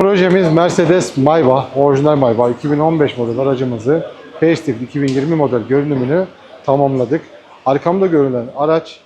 Projemiz Mercedes Maybach, orijinal Maybach 2015 model aracımızı facelift 2020 model görünümünü tamamladık. Arkamda görülen araç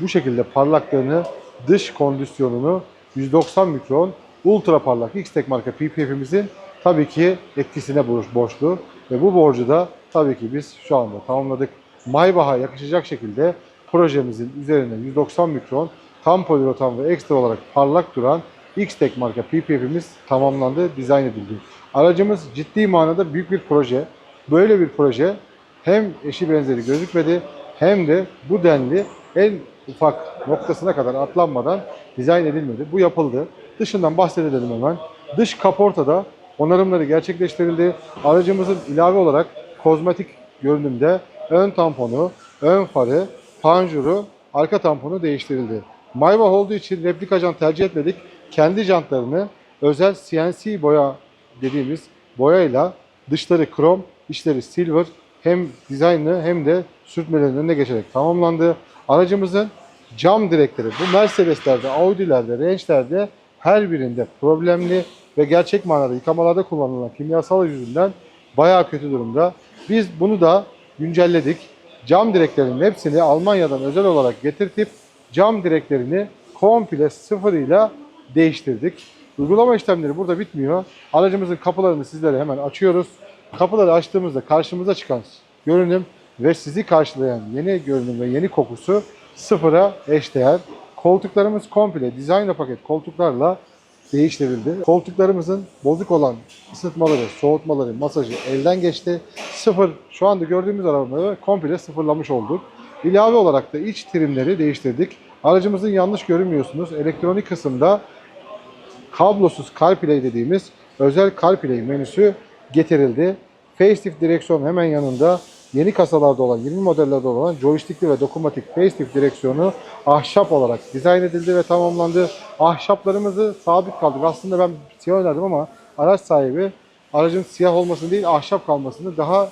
bu şekilde parlaklığını, dış kondisyonunu 190 mikron ultra parlak X-Tek marka PPF'imizin tabii ki etkisine borç- borçlu ve bu borcu da tabii ki biz şu anda tamamladık. Maybach'a yakışacak şekilde projemizin üzerine 190 mikron tam poliuretan ve ekstra olarak parlak duran X-Tek marka PPF'imiz tamamlandı, dizayn edildi. Aracımız ciddi manada büyük bir proje. Böyle bir proje hem eşi benzeri gözükmedi hem de bu denli en ufak noktasına kadar atlanmadan dizayn edilmedi. Bu yapıldı. Dışından bahsedelim hemen. Dış kaportada onarımları gerçekleştirildi. Aracımızın ilave olarak kozmetik görünümde ön tamponu, ön farı, panjuru, arka tamponu değiştirildi. Maybach olduğu için replika jant tercih etmedik. Kendi jantlarını özel CNC boya dediğimiz boyayla dışları krom, içleri silver hem dizaynı hem de sürtmelerin önüne geçerek tamamlandı. Aracımızın cam direkleri bu Mercedes'lerde, Audi'lerde, Range'lerde her birinde problemli ve gerçek manada yıkamalarda kullanılan kimyasal yüzünden bayağı kötü durumda. Biz bunu da güncelledik. Cam direklerinin hepsini Almanya'dan özel olarak getirtip cam direklerini komple sıfırıyla değiştirdik. Uygulama işlemleri burada bitmiyor. Aracımızın kapılarını sizlere hemen açıyoruz. Kapıları açtığımızda karşımıza çıkan görünüm ve sizi karşılayan yeni görünüm ve yeni kokusu sıfıra eşdeğer. Koltuklarımız komple dizaynla paket koltuklarla değiştirildi. Koltuklarımızın bozuk olan ısıtmaları, soğutmaları, masajı elden geçti. Sıfır, şu anda gördüğümüz arabaları komple sıfırlamış olduk. İlave olarak da iç trimleri değiştirdik. Aracımızın yanlış görünmüyorsunuz. Elektronik kısımda kablosuz CarPlay dediğimiz özel CarPlay menüsü getirildi. Facelift direksiyon hemen yanında yeni kasalarda olan, 20 modellerde olan joystickli ve dokunmatik facelift direksiyonu ahşap olarak dizayn edildi ve tamamlandı. Ahşaplarımızı sabit kaldık. Aslında ben siyah önerdim ama araç sahibi aracın siyah olmasını değil ahşap kalmasını daha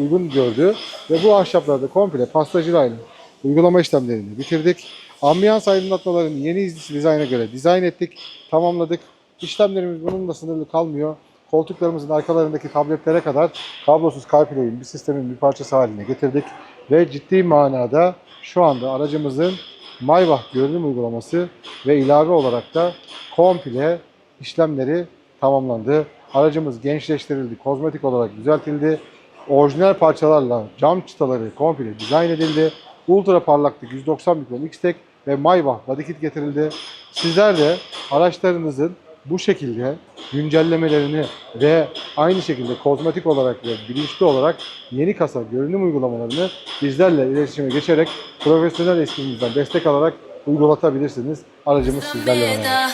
uygun gördü. Ve bu ahşaplarda komple pastacılayla uygulama işlemlerini bitirdik. Ambiyans aydınlatmalarını yeni dizayna göre dizayn ettik, tamamladık. İşlemlerimiz bununla sınırlı kalmıyor. Koltuklarımızın arkalarındaki tabletlere kadar kablosuz CarPlay'in bir sistemin bir parçası haline getirdik. Ve ciddi manada şu anda aracımızın Maybach görünüm uygulaması ve ilave olarak da komple işlemleri tamamlandı. Aracımız gençleştirildi, kozmetik olarak düzeltildi. Orijinal parçalarla cam çıtaları komple dizayn edildi. Ultra parlaklık 190 mikron X-Tek ve Maybach body kit getirildi. Sizler de araçlarınızın bu şekilde güncellemelerini ve aynı şekilde kozmetik olarak ve bilinçli olarak yeni kasa görünüm uygulamalarını bizlerle iletişime geçerek profesyonel eskimizden destek alarak uygulatabilirsiniz. Aracımız sizlerle beraber.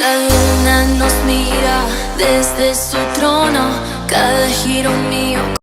La luna nos mira desde su trono, cada giro mío.